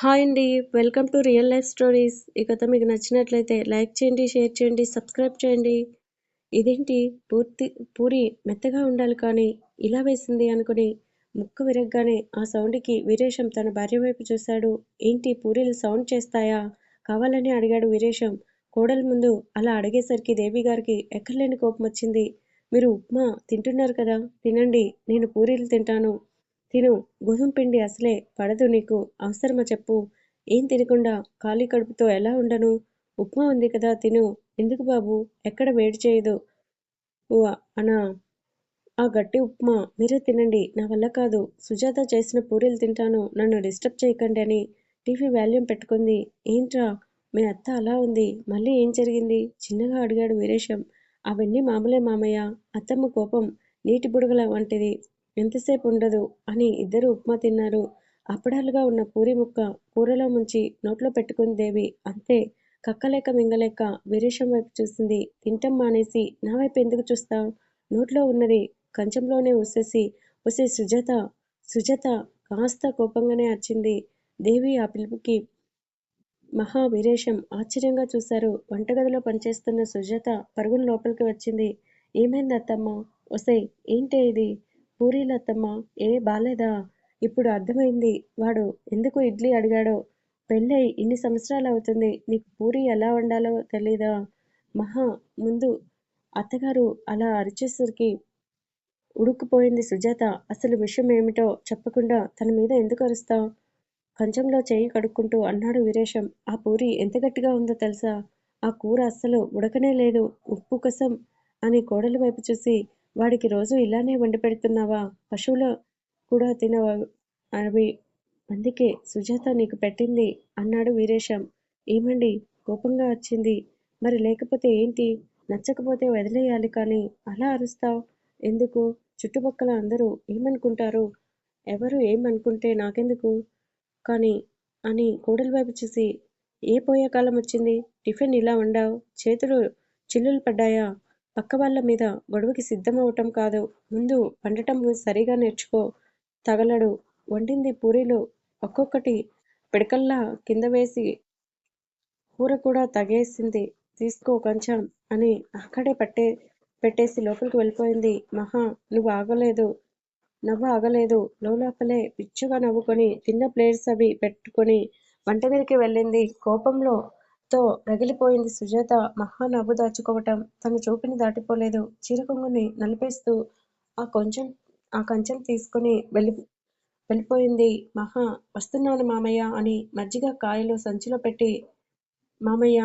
Hi అండి welcome to real life stories. ఈ కథ మీకు నచ్చినట్లయితే లైక్ చేయండి షేర్ చేయండి సబ్స్క్రైబ్ చేయండి. ఇదేంటి? పూర్తి పూరి మెత్తగా ఉండాలి కానీ ఇలా వేసింది అనుకుని ముక్క విరగ్గానే ఆ సౌండ్కి వీరేశం తన భార్య వైపు చూశాడు. ఏంటి? పూరీలు సౌండ్ చేస్తాయా? కావాలని అడిగాడు వీరేశం. కోడల ముందు అలా అడిగేసరికి దేవి గారికి ఎక్కర్లేని కోపం వచ్చింది. మీరు ఉప్మా తింటున్నారు కదా? తినండి నేను పూరీలు తింటాను. తిను. గోధుమ పిండి అసలే పడదు నీకు. అవసరమా చెప్పు. ఏం తినకుండా ఖాళీ కడుపుతో ఎలా ఉండను? ఉప్మా ఉంది కదా తిను. ఎందుకు బాబు? ఎక్కడ వేడి చేయదు? ఓ అనా. ఆ గట్టి ఉప్మా. మీరే తినండి. నా వల్ల కాదు. సుజాత చేసిన పూరీలు తింటాను. నన్ను డిస్టర్బ్ చేయకండి అని టీవీ వాల్యూమ్ పెట్టుకుంది. ఏంట్రా? మీ అత్త అలా ఉంది. మళ్ళీ ఏం జరిగింది? చిన్నగా అడిగాడు వీరేశం. అవన్నీ మామూలే మామయ్య. అత్తమ్మ కోపం. నీటి బుడగల వంటిది. ఎంతసేపు ఉండదు అని ఇద్దరు ఉప్మా తిన్నారు. అప్పడాలుగా ఉన్న పూరి ముక్క కూరలో ముంచి నోట్లో పెట్టుకుంది దేవి. అంతే కక్కలేక మింగలేక వీరేశం వైపు చూసింది. తింటం మానేసి నా వైపు ఎందుకు చూస్తావు? నోట్లో ఉన్నది కంచంలోనే ఉసేసి ఒసే సుజాత సుజాత కాస్త కోపంగానే అర్చింది. దేవి ఆ పిలుపుకి మహా వీరేశం ఆశ్చర్యంగా చూశారు. వంటగదిలో పనిచేస్తున్న సుజాత పరుగున లోపలికి వచ్చింది. ఏమైంది అత్తమ్మ? ఒసై ఏంటే ఇది? పూరీలత్తమ్మ ఏ బాలేదా? ఇప్పుడు అర్థమైంది. వాడు ఎందుకు ఇడ్లీ అడిగాడో? పెళ్ళై ఇన్ని సంవత్సరాలు అవుతుంది. నీకు పూరి ఎలా వండాలో తెలీదా? మహా ముందు అత్తగారు అలా అరిచేసరికి ఉడుక్కుపోయింది సుజాత. అసలు విషయం ఏమిటో చెప్పకుండా తన మీద ఎందుకు అరుస్తావు కంచంలో చేయి కడుక్కుంటూ అన్నాడు వీరేశం. ఆ పూరి ఎంత గట్టిగా ఉందో తెలుసా? ఆ కూర అస్సలు ఉడకనే లేదు. ఉప్పు కసం అని కోడలి వైపు చూసి వాడికి రోజు ఇలానే వండి పెడుతున్నావా? పశువులు కూడా తినవా? అవి అందుకే సుజాత నీకు పెట్టింది అన్నాడు వీరేశం. ఏమండి? కోపంగా వచ్చింది. మరి లేకపోతే ఏంటి? నచ్చకపోతే వదిలేయాలి కానీ అలా అరుస్తావు? ఎందుకు? చుట్టుపక్కల అందరూ ఏమనుకుంటారు? ఎవరు ఏమనుకుంటే నాకెందుకు? కానీ అని కోడలి వైపు చూసి ఏ పోయే కాలం వచ్చింది? టిఫిన్ ఇలా వండావు? చేతులు చిల్లులు పడ్డాయా? పక్క వాళ్ళ మీద గొడవకి సిద్ధమవటం కాదు. ముందు వండటం సరిగా నేర్చుకో. తగలడు. వండింది పూరీలు ఒక్కొక్కటి పిడకల్లా కింద వేసి కూర కూడా తగేసింది. తీసుకో కొంచెం అని అక్కడే పట్టే పెట్టేసి లోపలికి వెళ్ళిపోయింది. మహా నువ్వు ఆగలేదు. నవ్వు ఆగలేదు. లోపలే పిచ్చుగా నవ్వుకొని తిన్న ప్లేట్స్ అవి పెట్టుకొని వంట మీదకి వెళ్ళింది. కోపంలో తో రగిలిపోయింది సుజాత. మహానవ్వు దాచుకోవటం తన చూపుని దాటిపోలేదు. చిరుకుంగుని నలిపేస్తూ ఆ కొంచెం ఆ కంచెం తీసుకుని వెళ్ళి వెళ్ళిపోయింది. మహా వస్తున్నాను మామయ్య అని మజ్జిగ కాయలు సంచిలో పెట్టి మామయ్య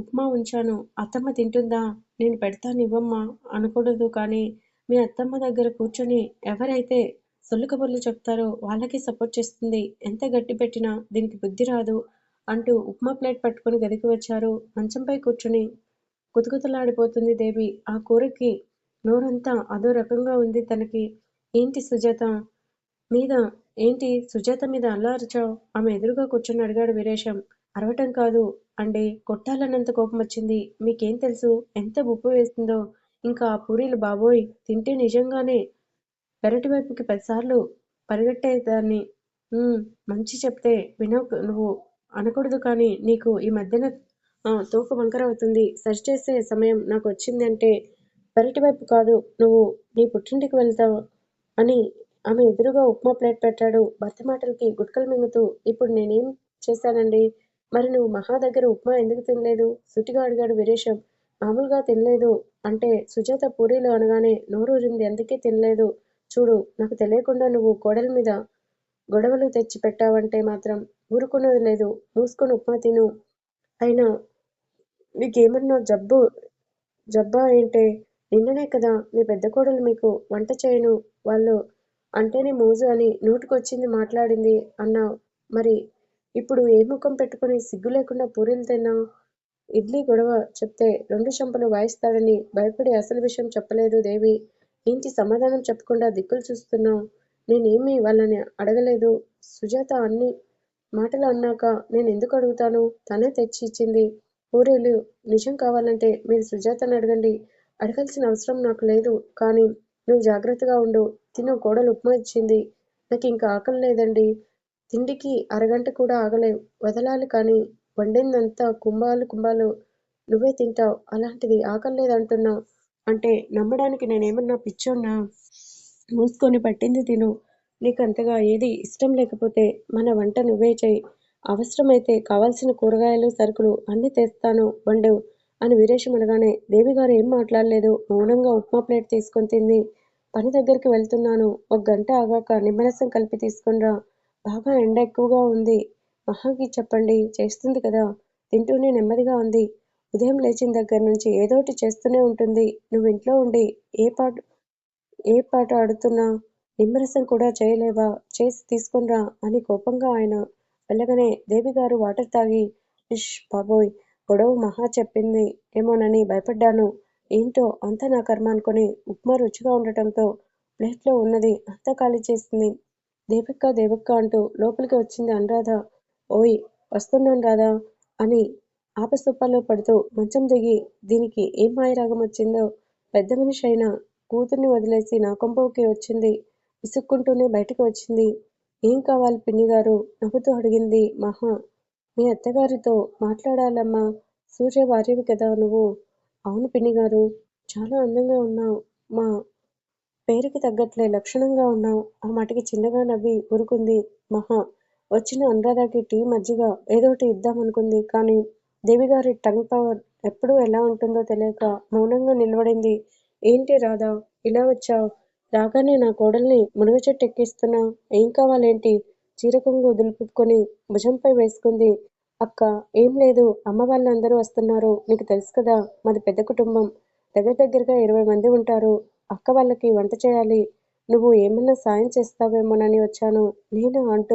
ఉప్మా ఉంచాను. అత్తమ్మ తింటుందా? నేను పెడతానివ్వమ్మా అనకూడదు కానీ మీ అత్తమ్మ దగ్గర కూర్చొని ఎవరైతే సొల్లు కబుర్లు చెప్తారో వాళ్ళకి సపోర్ట్ చేస్తుంది. ఎంత గట్టి పెట్టినా దీనికి బుద్ధి రాదు. అంటూ ఉప్మా ప్లేట్ పట్టుకుని గదికి వచ్చారు. మంచంపై కూర్చుని గుతగుతలాడిపోతుంది దేవి. ఆ కూరకి నోరంతా అదో రకంగా ఉంది తనకి. ఏంటి సుజాత? మీద ఏంటి సుజాత మీద అల్లా అరిచావు? ఆమె ఎదురుగా కూర్చొని అడిగాడు వీరేశం. అరవటం కాదు అండి కొట్టాలన్నంత కోపం వచ్చింది. మీకేం తెలుసు? ఎంత ఉప్పు వేస్తుందో? ఇంకా ఆ పూరీలు బాబోయ్ తింటే నిజంగానే పెరటి వైపుకి పదిసార్లు పరిగెట్టేదాన్ని. మంచి చెప్తే వినవు నువ్వు. అనకూడదు కానీ నీకు ఈ మధ్యన తూకు వంకర అవుతుంది సరిచేసే సమయం నాకు వచ్చింది అంటే పెరటి వైపు కాదు నువ్వు నీ పుట్టింటికి వెళ్తావు అని ఆమె ఎదురుగా ఉప్మా ప్లేట్ పెట్టాడు. భర్త మాటలకి గుట్కలు మింగుతూ ఇప్పుడు నేనేం చేశానండి? మరి నువ్వు మహా దగ్గర ఉప్మా ఎందుకు తినలేదు? సుటిగా అడిగాడు వీరేశం. మామూలుగా తినలేదు. అంటే సుజాత పూరీలు అనగానే నోరూరింది. అందుకే తినలేదు. చూడు నాకు తెలియకుండా నువ్వు కోడల మీద గొడవలు తెచ్చి పెట్టావంటే మాత్రం ఊరుకున్నది లేదు. మూసుకొని ఉప్మా తిను. అయినా నీకేమన్నా జబ్బు జబ్బా ఏంటే నిన్ననే కదా మీ పెద్ద కోడలు మీకు వంట చేయను వాళ్ళు అంటేనే మోజు అని నోటుకొచ్చింది మాట్లాడింది అన్నావు. మరి ఇప్పుడు ఏ ముఖం పెట్టుకుని సిగ్గు లేకుండా పూరీలు తిన్నావు ఇడ్లీ గొడవ చెప్తే రెండు చెంపలు వాయిస్తాడని భయపడి అసలు విషయం చెప్పలేదు దేవి. ఏంటి సమాధానం చెప్పకుండా దిక్కులు చూస్తున్నావు? నేనేమీ వాళ్ళని అడగలేదు. సుజాత అన్ని మాటలు అన్నాక నేను ఎందుకు అడుగుతాను తనే తెచ్చి ఇచ్చింది పూరీలు నిజం కావాలంటే మీరు సుజాతను అడగండి. అడగాల్సిన అవసరం నాకు లేదు. కానీ నువ్వు జాగ్రత్తగా ఉండు. తిను కోడలు ఉప్మా ఇచ్చింది. నాకు ఇంకా ఆకలి లేదండి. తిండికి అరగంట కూడా ఆగలేవు. వదలాలి కానీ వండిందంతా కుంభాలు కుంభాలు. నువ్వే తింటావు. అలాంటిది ఆకలి లేదంటున్నావు. అంటే నమ్మడానికి నేనేమన్నా పిచ్చున్నా మూసుకొని పట్టింది తిను. నీకంతగా ఏది ఇష్టం లేకపోతే మన వంట నువ్వే చేయి. అవసరమైతే కావాల్సిన కూరగాయలు సరుకులు అన్నీ తెస్తాను వండు అని వీరేశం అనగానే దేవిగారు ఏం మాట్లాడలేదు. మౌనంగా ఉప్మా ప్లేట్ తీసుకొని తింది పని దగ్గరికి వెళ్తున్నాను. ఒక గంట ఆగాక నిమ్మరసం కలిపి తీసుకునిరా బాగా ఎండ ఎక్కువగా ఉంది. మహాకి చెప్పండి చేస్తుంది కదా. తింటూనే నెమ్మదిగా ఉంది. ఉదయం లేచిన దగ్గర నుంచి ఏదోటి చేస్తూనే ఉంటుంది. నువ్వు ఇంట్లో ఉండి ఏ పాట ఏ పాట ఆడుతున్నా? నిమ్మరసం కూడా చేయలేవా? చేసి తీసుకొనిరా అని కోపంగా ఆయన వెళ్ళగానే దేవిగారు వాటర్ తాగి ఇష్ బాబోయ్ గొడవ మహా చెప్పింది. ఏమోనని భయపడ్డాను. ఏంటో అంతా నా కర్మ అనుకొని ఉప్మా రుచిగా ఉండటంతో ప్లేట్లో ఉన్నది అంతా ఖాళీ చేసింది. దేవక్క దేవక్క అంటూ లోపలికి వచ్చింది అనురాధ. ఓయ్ వస్తున్నాను రాధా అని ఆపస్తూపాల్లో పడుతూ మంచం దిగి దీనికి ఏం మాయరాగం వచ్చిందో? పెద్ద మనిషి అయినా కూతుర్ని వదిలేసి నా కొంపకి వచ్చింది. విసుక్కుంటూనే బయటకు వచ్చింది. ఏం కావాలి పిన్నిగారు నవ్వుతూ అడిగింది మహా. మీ అత్తగారితో మాట్లాడాలమ్మా. సూర్య భార్యవి కదా నువ్వు. అవును పిన్నిగారు చాలా అందంగా ఉన్నావు మా. పేరుకి తగ్గట్లే లక్షణంగా ఉన్నావు. ఆ మాటకి చిన్నగా నవ్వి ఊరుకుంది మహా. వచ్చిన అనురాధకి టీ మజ్జిగ ఏదోటి ఇద్దామనుకుంది కానీ దేవిగారి టంగ్ పవర్ ఎప్పుడు ఎలా ఉంటుందో తెలియక మౌనంగా నిలబడింది. ఏంటి రాధా? ఇలా వచ్చావు? రాగానే నా కోడల్ని మునగ చెట్టు ఎక్కిస్తున్నావ్ ఏం కావాలేంటి? చీరకొంగు వదులుపుకొని భుజంపై వేసుకుంది. అక్క ఏం లేదు. అమ్మ వాళ్ళందరూ వస్తున్నారు. నీకు తెలుసు కదా మాది పెద్ద కుటుంబం. దగ్గర దగ్గరగా ఇరవై మంది ఉంటారు. అక్క వాళ్ళకి వంట చేయాలి. నువ్వు ఏమన్నా సాయం చేస్తావేమోనని వచ్చాను. నేను అంటూ